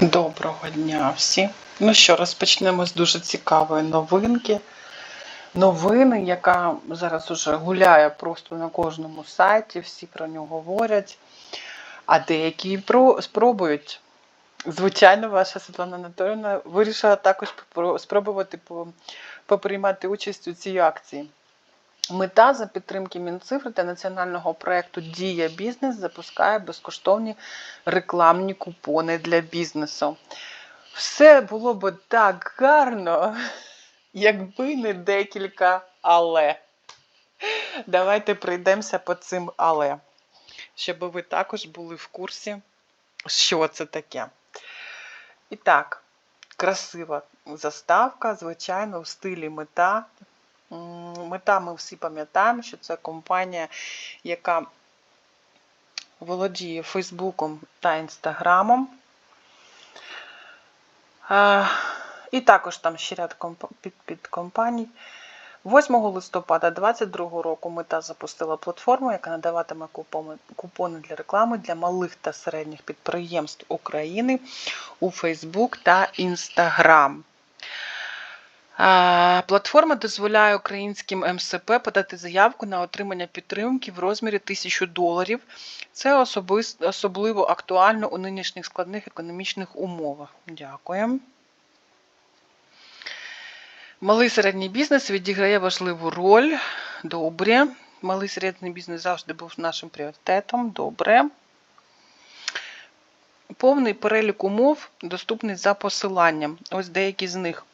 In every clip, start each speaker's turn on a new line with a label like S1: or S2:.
S1: Доброго дня всім. Ну що, розпочнемо з дуже цікавої новинки. Новини, яка зараз уже гуляє просто на кожному сайті, всі про нього говорять, а деякі про спробують. Звичайно, ваша Світлана Анатолійовна вирішила також спробувати по- поприймати участь у цій акції. Мета за підтримки Мінцифри та національного проєкту Дія бізнес запускає безкоштовні рекламні купони для бізнесу. Все було б так гарно, якби не декілька але. Давайте пройдемося по цим але, щоб ви також були в курсі, що це таке. І так, красива заставка, звичайно, в стилі мета. Мета ми всі пам'ятаємо, що це компанія, яка володіє Фейсбуком та Інстаграмом. Е, І також там ще ряд підкомпаній. 8 листопада 2022 року мета запустила платформу, яка надаватиме купони для реклами для малих та середніх підприємств України у Facebook та Instagram. Платформа дозволяє українським МСП подати заявку на отримання підтримки в розмірі 1000 доларів. Це особис- особливо актуально у нинішніх складних економічних умовах. Дякую. Малий середній бізнес відіграє важливу роль. Добре. Малий середній бізнес завжди був нашим пріоритетом. Добре. Повний перелік умов доступний за посиланням. Ось деякі з них.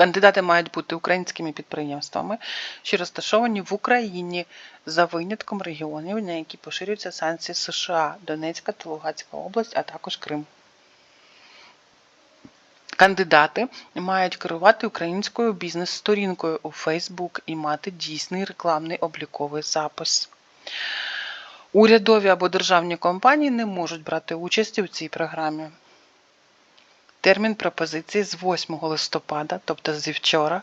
S1: Кандидати мають бути українськими підприємствами, що розташовані в Україні за винятком регіонів, на які поширюються санкції США, Донецька та Луганська область, а також Крим. Кандидати мають керувати українською бізнес-сторінкою у Facebook і мати дійсний рекламний обліковий запис. Урядові або державні компанії не можуть брати участь у цій програмі. Термін пропозиції з 8 листопада, тобто зі вчора,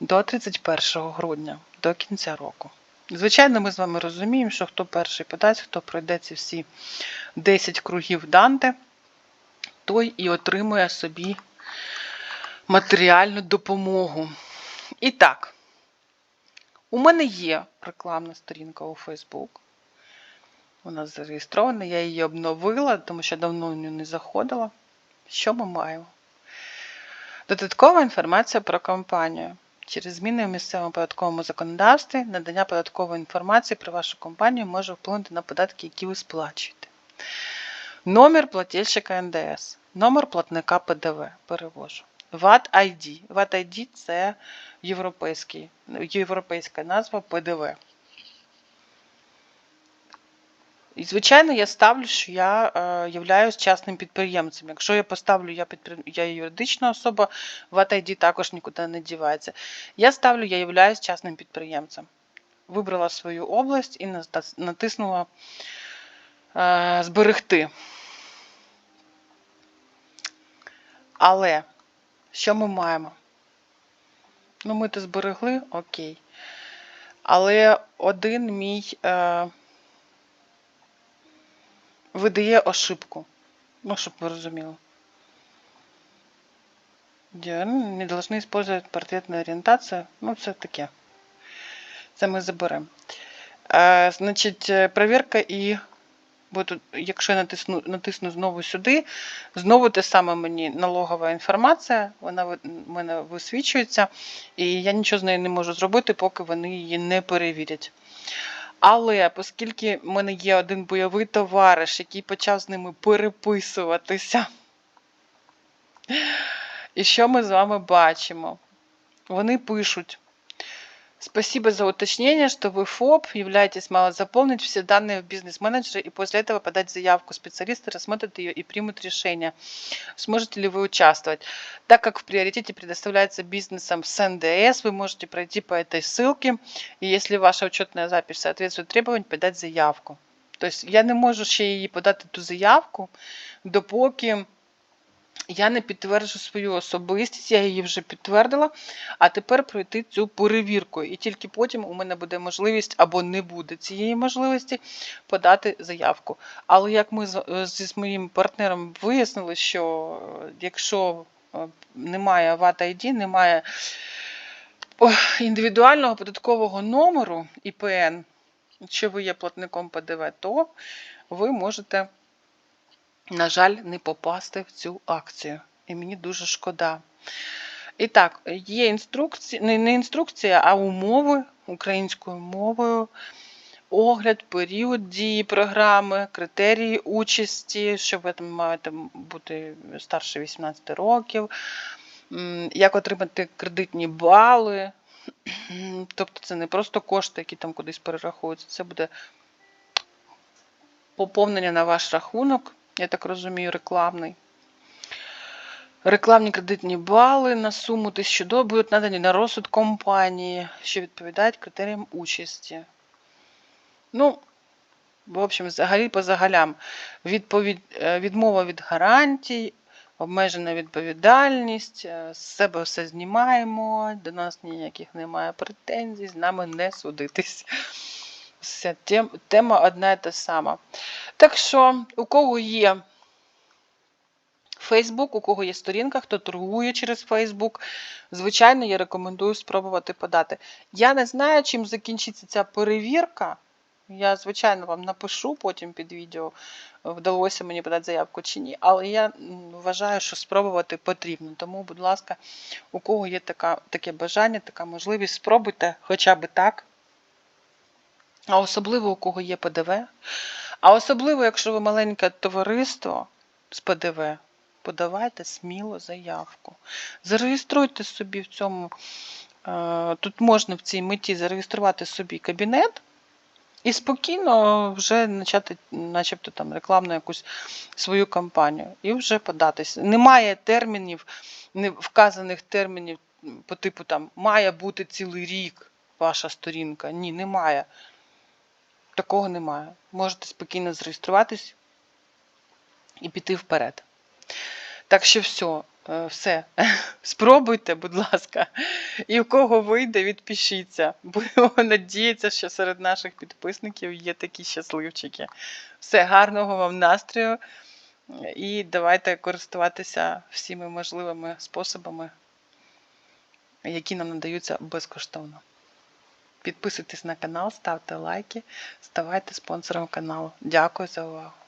S1: до 31 грудня, до кінця року. Звичайно, ми з вами розуміємо, що хто перший подасть, хто пройде ці всі 10 кругів Данте, той і отримує собі матеріальну допомогу. І так, у мене є рекламна сторінка у Facebook. Вона зареєстрована, я її обновила, тому що давно в нього не заходила. Що ми маємо? Додаткова інформація про компанію. Через зміни в місцевому податковому законодавстві надання податкової інформації про вашу компанію може вплинути на податки, які ви сплачуєте. Номер плательщика НДС, номер платника ПДВ. Перевожу. VAT ID. VAT ID – це європейський, європейська назва ПДВ. І, звичайно, я ставлю, що я е, являюсь частним підприємцем. Якщо я поставлю, я, підпри... я юридична особа, в ID також нікуди не дівається. Я ставлю, я являюсь частним підприємцем. Вибрала свою область і натиснула е, зберегти. Але що ми маємо? Ну, ми то зберегли, окей. Але один мій. Е, видає ошибку. Ну, щоб ви розуміли. Ну, Не должны использовать портретную ориентацию. Ну, це таке. Це ми заберемо. Е, значить, е, перевірка і. Бо тут, якщо я натисну, натисну знову сюди, знову те саме мені налогова інформація, вона в мене висвічується, і я нічого з нею не можу зробити, поки вони її не перевірять. Але оскільки в мене є один бойовий товариш, який почав з ними переписуватися, і що ми з вами бачимо? Вони пишуть. Спасибо за уточнение, что вы ФОП, являетесь мало заполнить все данные в бизнес-менеджере и после этого подать заявку. Специалисты рассмотрят ее и примут решение, сможете ли вы участвовать. Так как в приоритете предоставляется бизнесом с НДС, вы можете пройти по этой ссылке, и если ваша учетная запись соответствует требованиям, подать заявку. Тобто я не можу ще її подати ту заявку, допоки Я не підтверджу свою особистість, я її вже підтвердила, а тепер пройти цю перевірку. І тільки потім у мене буде можливість або не буде цієї можливості подати заявку. Але як ми з- е, моїм партнером вияснили, що е, якщо е, немає VAT ID, немає індивідуального податкового номеру ІПН, якщо ви є платником ПДВ, то ви можете на жаль, не попасти в цю акцію. І мені дуже шкода. І так, є інструкція, не, інструкція, а умови українською мовою, огляд, період дії програми, критерії участі, що ви там маєте бути старше 18 років, як отримати кредитні бали. Тобто це не просто кошти, які там кудись перераховуються, це буде поповнення на ваш рахунок, я так розумію, рекламний. Рекламні кредитні бали на суму 1000 доларів будуть надані на розсуд компанії, що відповідають критеріям участі. Ну, в общем, взагалі по загалям. Е, відмова від гарантій, обмежена відповідальність, е, з себе все знімаємо, до нас ніяких немає претензій, з нами не судитись. Вся тем, тема одна і та сама. Так що, у кого є Фейсбук, у кого є сторінка, хто торгує через Фейсбук, звичайно, я рекомендую спробувати подати. Я не знаю, чим закінчиться ця перевірка. Я, звичайно, вам напишу потім під відео, вдалося мені подати заявку чи ні, але я вважаю, що спробувати потрібно. Тому, будь ласка, у кого є така, таке бажання, така можливість, спробуйте хоча б так. А особливо у кого є ПДВ. А особливо, якщо ви маленьке товариство з ПДВ, подавайте сміло заявку. Зареєструйте собі в цьому, е, тут можна в цій меті зареєструвати собі кабінет і спокійно вже почати, начебто там рекламну якусь свою кампанію і вже податись. Немає термінів, не вказаних термінів по типу там має бути цілий рік ваша сторінка. Ні, немає. Такого немає. Можете спокійно зареєструватись і піти вперед. Так що все, е, все. Спробуйте, будь ласка. І у кого вийде, відпишіться. Будемо надіятися, що серед наших підписників є такі щасливчики. Все, гарного вам настрою. І давайте користуватися всіми можливими способами, які нам надаються безкоштовно. Підписуйтесь на канал, ставте лайки, ставайте спонсором каналу. Дякую за увагу.